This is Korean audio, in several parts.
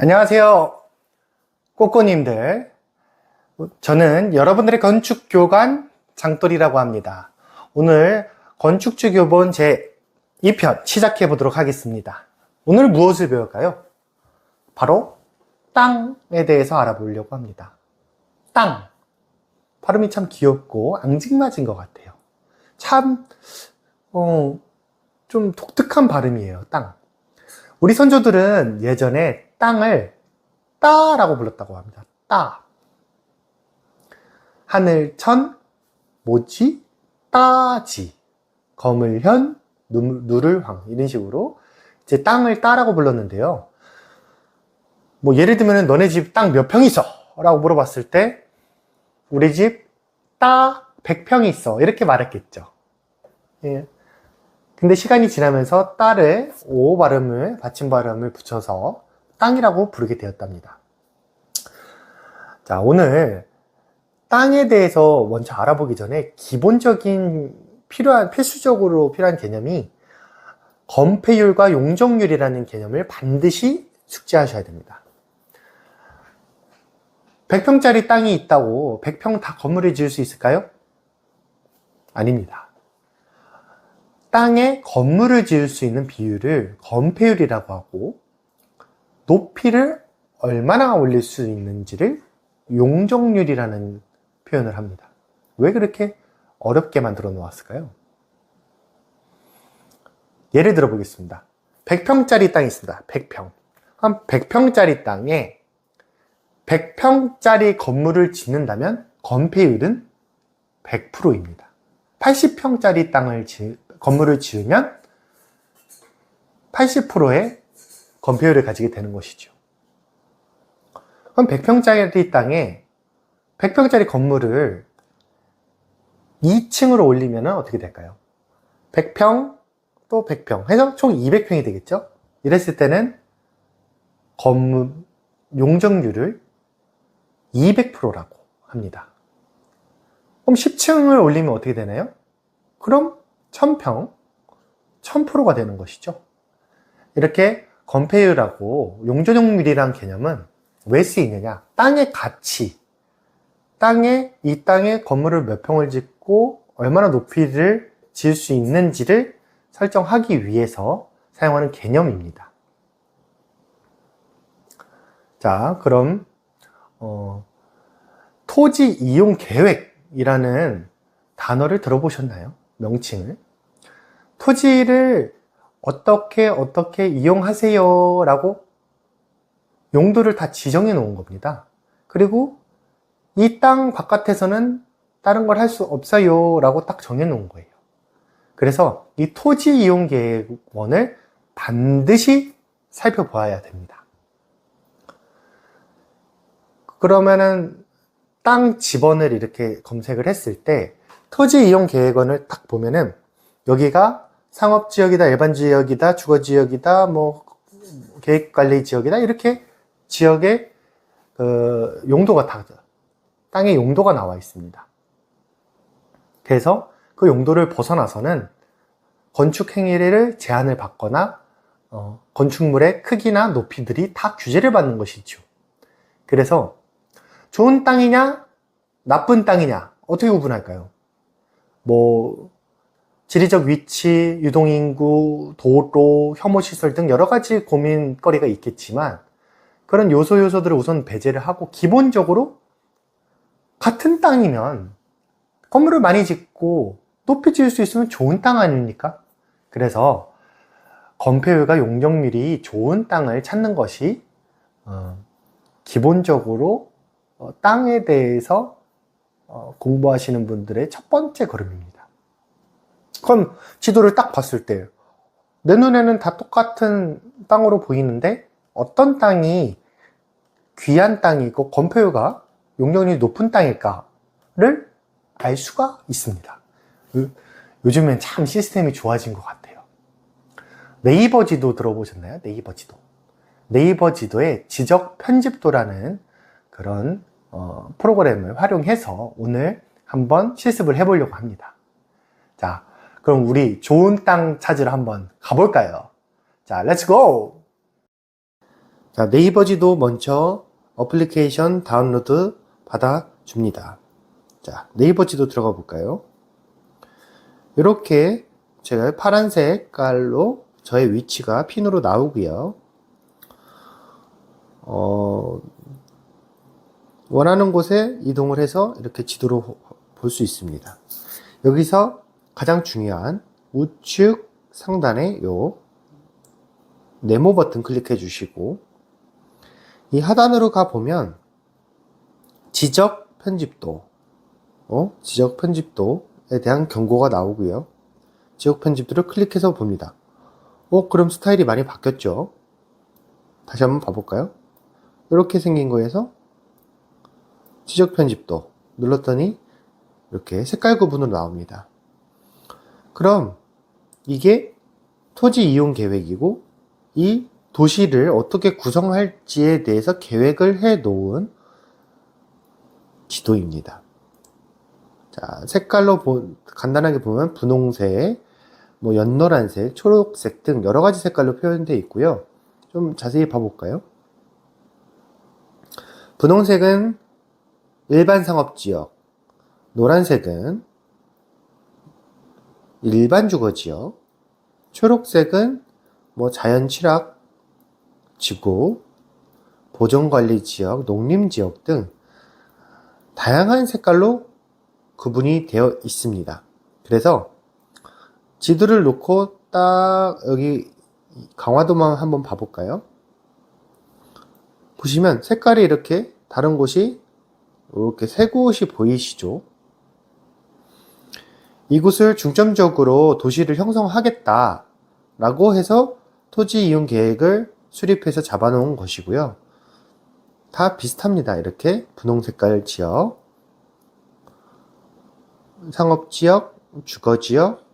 안녕하세요. 꼬꼬님들. 저는 여러분들의 건축교관 장돌이라고 합니다. 오늘 건축주 교본 제 2편 시작해 보도록 하겠습니다. 오늘 무엇을 배울까요? 바로 땅에 대해서 알아보려고 합니다. 땅. 발음이 참 귀엽고 앙증맞은 것 같아요. 참, 어, 좀 독특한 발음이에요, 땅. 우리 선조들은 예전에 땅을 따라고 불렀다고 합니다. 따. 하늘 천, 모지, 따지. 거물현, 누- 누를 황. 이런 식으로 이제 땅을 따라고 불렀는데요. 뭐 예를 들면 너네 집 땅 몇 평 있어? 라고 물어봤을 때 우리 집 따 100평이 있어. 이렇게 말했겠죠. 예. 근데 시간이 지나면서 딸을 오 발음을 받침 발음을 붙여서 땅이라고 부르게 되었답니다. 자, 오늘 땅에 대해서 먼저 알아보기 전에 기본적인 필요한 필수적으로 필요한 개념이 건폐율과 용적률이라는 개념을 반드시 숙지하셔야 됩니다. 100평짜리 땅이 있다고 100평 다 건물을 지을 수 있을까요? 아닙니다. 땅에 건물을 지을 수 있는 비율을 건폐율이라고 하고 높이를 얼마나 올릴 수 있는지를 용적률이라는 표현을 합니다. 왜 그렇게 어렵게 만들어 놓았을까요? 예를 들어 보겠습니다. 100평짜리 땅이 있습니다. 100평. 그럼 100평짜리 땅에 100평짜리 건물을 짓는다면 건폐율은 100%입니다. 80평짜리 땅을 지, 건물을 지으면 80%의 건폐율을 가지게 되는 것이죠. 그럼 100평짜리 땅에 100평짜리 건물을 2층으로 올리면 어떻게 될까요? 100평 또 100평 해서 총 200평이 되겠죠? 이랬을 때는 건물 용적률을 200%라고 합니다. 그럼 10층을 올리면 어떻게 되나요? 그럼 1000평, 1000%가 되는 것이죠. 이렇게 건폐율하고 용적률이란 개념은 왜 쓰이느냐? 땅의 가치, 땅에, 이 땅에 건물을 몇 평을 짓고 얼마나 높이를 지을 수 있는지를 설정하기 위해서 사용하는 개념입니다. 자, 그럼, 어, 토지 이용 계획이라는 단어를 들어보셨나요? 명칭을. 토지를 어떻게, 어떻게 이용하세요 라고 용도를 다 지정해 놓은 겁니다. 그리고 이 땅 바깥에서는 다른 걸 할 수 없어요 라고 딱 정해 놓은 거예요. 그래서 이 토지 이용 계획원을 반드시 살펴보아야 됩니다. 그러면은 땅 지번을 이렇게 검색을 했을 때 토지 이용 계획원을 딱 보면은 여기가 상업 지역이다, 일반 지역이다, 주거 지역이다, 뭐 계획 관리 지역이다 이렇게 지역의 그 용도가 다 땅의 용도가 나와 있습니다. 그래서 그 용도를 벗어나서는 건축 행위를 제한을 받거나 어, 건축물의 크기나 높이들이 다 규제를 받는 것이죠. 그래서 좋은 땅이냐, 나쁜 땅이냐 어떻게 구분할까요? 뭐 지리적 위치, 유동인구, 도로, 혐오시설 등 여러 가지 고민거리가 있겠지만 그런 요소 요소들을 우선 배제를 하고 기본적으로 같은 땅이면 건물을 많이 짓고 높이 지을 수 있으면 좋은 땅 아닙니까? 그래서 건폐율과 용적률이 좋은 땅을 찾는 것이 어, 기본적으로 어, 땅에 대해서 어, 공부하시는 분들의 첫 번째 걸음입니다. 그럼 지도를 딱 봤을 때 내 눈에는 다 똑같은 땅으로 보이는데 어떤 땅이 귀한 땅이고 건폐율과 용적률이 높은 땅일까를 알 수가 있습니다. 요- 요즘엔 참 시스템이 좋아진 것 같아요. 네이버 지도 들어보셨나요? 네이버 지도. 네이버 지도에 지적 편집도라는 그런 어, 프로그램을 활용해서 오늘 한번 실습을 해보려고 합니다. 자, 그럼 우리 좋은 땅 찾으러 한번 가볼까요? 자, 렛츠 고! 자, 네이버 지도 먼저 어플리케이션 다운로드 받아줍니다. 자, 네이버 지도 들어가 볼까요? 이렇게 제가 파란색 깔로 저의 위치가 핀으로 나오고요. 어, 원하는 곳에 이동을 해서 이렇게 지도로 볼 수 있습니다. 여기서 가장 중요한 우측 상단에 요 네모 버튼 클릭해 주시고 이 하단으로 가 보면 지적 편집도 어? 지적 편집도에 대한 경고가 나오고요. 지적 편집도를 클릭해서 봅니다. 어, 그럼 스타일이 많이 바뀌었죠? 다시 한번 봐볼까요? 이렇게 생긴 거에서 지적 편집도 눌렀더니 이렇게 색깔 구분으로 나옵니다. 그럼 이게 토지 이용 계획이고 이 도시를 어떻게 구성할지에 대해서 계획을 해 놓은 지도입니다. 자, 색깔로 보, 간단하게 보면 분홍색, 뭐 연노란색, 초록색 등 여러 가지 색깔로 표현되어 있고요. 좀 자세히 봐볼까요? 분홍색은 일반 상업지역, 노란색은 일반 주거지역, 초록색은 뭐 자연 취락 지구, 보존관리 지역, 농림 지역 등 다양한 색깔로 구분이 되어 있습니다. 그래서 지도를 놓고 딱 여기 강화도만 한번 봐볼까요? 보시면 색깔이 이렇게 다른 곳이 이렇게 세 곳이 보이시죠? 이곳을 중점적으로 도시를 형성하겠다 라고 해서 토지 이용 계획을 수립해서 잡아놓은 것이고요. 다 비슷합니다. 이렇게 분홍 색깔 지역, 상업지역, 주거지역,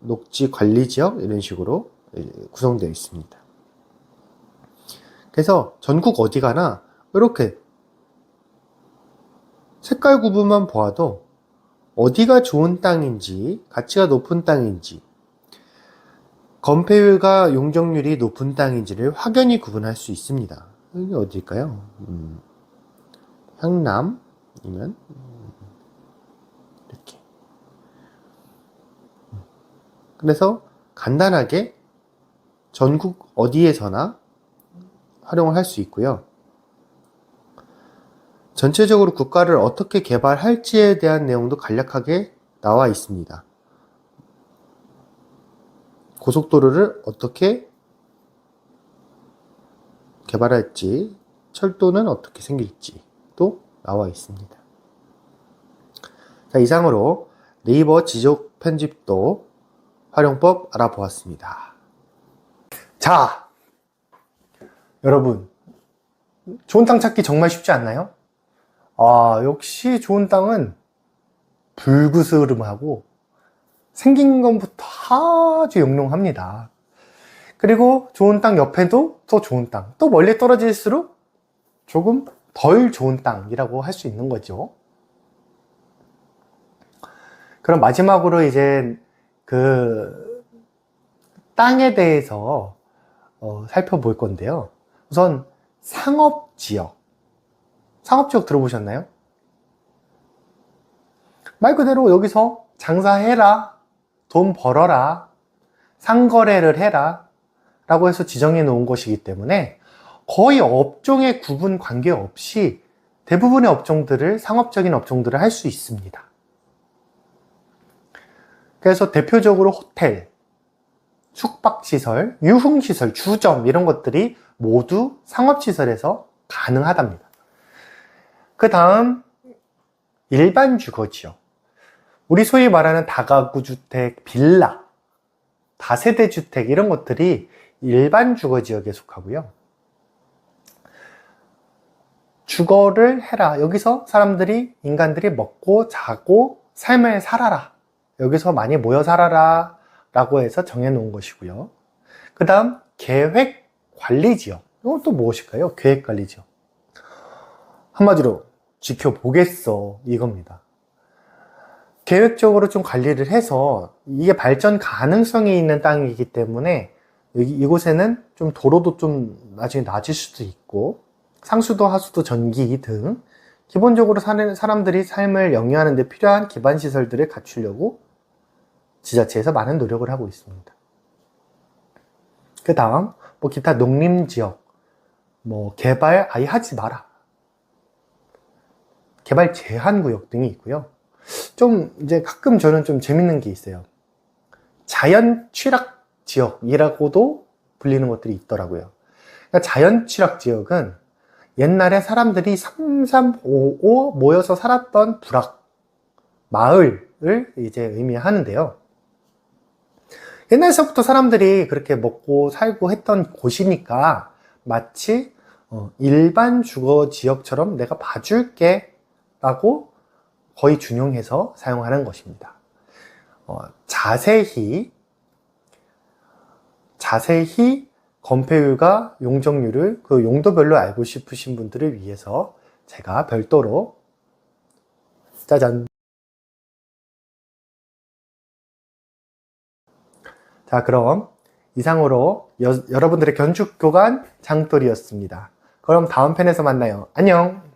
녹지 관리지역 이런 식으로 구성되어 있습니다. 그래서 전국 어디 가나 이렇게 색깔 구분만 보아도 어디가 좋은 땅인지, 가치가 높은 땅인지, 건폐율과 용적률이 높은 땅인지를 확연히 구분할 수 있습니다. 여기 어딜까요? 음, 향남이면 이렇게. 그래서 간단하게 전국 어디에서나 활용을 할 수 있고요. 전체적으로 국가를 어떻게 개발할지에 대한 내용도 간략하게 나와 있습니다. 고속도로를 어떻게 개발할지, 철도는 어떻게 생길지 또 나와 있습니다. 자, 이상으로 네이버 지적 편집도 활용법 알아보았습니다. 자, 여러분, 좋은 땅 찾기 정말 쉽지 않나요? 아, 역시 좋은 땅은 불구스름하고 생긴 것부터 아주 영롱합니다. 그리고 좋은 땅 옆에도 또 좋은 땅, 또 멀리 떨어질수록 조금 덜 좋은 땅이라고 할 수 있는 거죠. 그럼 마지막으로 이제 그 땅에 대해서 어, 살펴볼 건데요. 우선 상업 지역. 상업지역 들어보셨나요? 말 그대로 여기서 장사해라, 돈 벌어라, 상거래를 해라, 라고 해서 지정해 놓은 것이기 때문에 거의 업종의 구분 관계없이 대부분의 업종들을, 상업적인 업종들을 할 수 있습니다. 그래서 대표적으로 호텔, 숙박시설, 유흥시설, 주점, 이런 것들이 모두 상업시설에서 가능하답니다. 그 다음 일반 주거지요. 우리 소위 말하는 다가구 주택, 빌라, 다세대 주택 이런 것들이 일반 주거 지역에 속하고요. 주거를 해라. 여기서 사람들이 인간들이 먹고 자고 삶을 살아라. 여기서 많이 모여 살아라. 라고 해서 정해 놓은 것이고요. 그 다음 계획 관리 지역. 이건 또 무엇일까요? 계획 관리 지역. 한마디로 지켜보겠어 이겁니다. 계획적으로 좀 관리를 해서 이게 발전 가능성이 있는 땅이기 때문에 여기 이곳에는 좀 도로도 좀 나중에 낮을 수도 있고 상수도 하수도 전기 등 기본적으로 사람들이 삶을 영위하는 데 필요한 기반 시설들을 갖추려고 지자체에서 많은 노력을 하고 있습니다. 그 다음 뭐 기타 농림 지역 뭐 개발 아예 하지 마라 개발 제한 구역 등이 있고요. 좀 이제 가끔 저는 좀 재밌는 게 있어요. 자연 취락 지역이라고도 불리는 것들이 있더라고요. 그러니까 자연 취락 지역은 옛날에 사람들이 3355 모여서 살았던 부락 마을을 이제 의미하는데요. 옛날서부터 사람들이 그렇게 먹고 살고 했던 곳이니까 마치 어, 일반 주거 지역처럼 내가 봐줄게 라고 거의 준용해서 사용하는 것입니다. 어, 자세히 자세히 건폐율과 용적률을 그 용도별로 알고 싶으신 분들을 위해서 제가 별도로 짜잔 자 그럼 이상으로 여, 여러분들의 건축 교관 장돌이었습니다. 그럼 다음 편에서 만나요. 안녕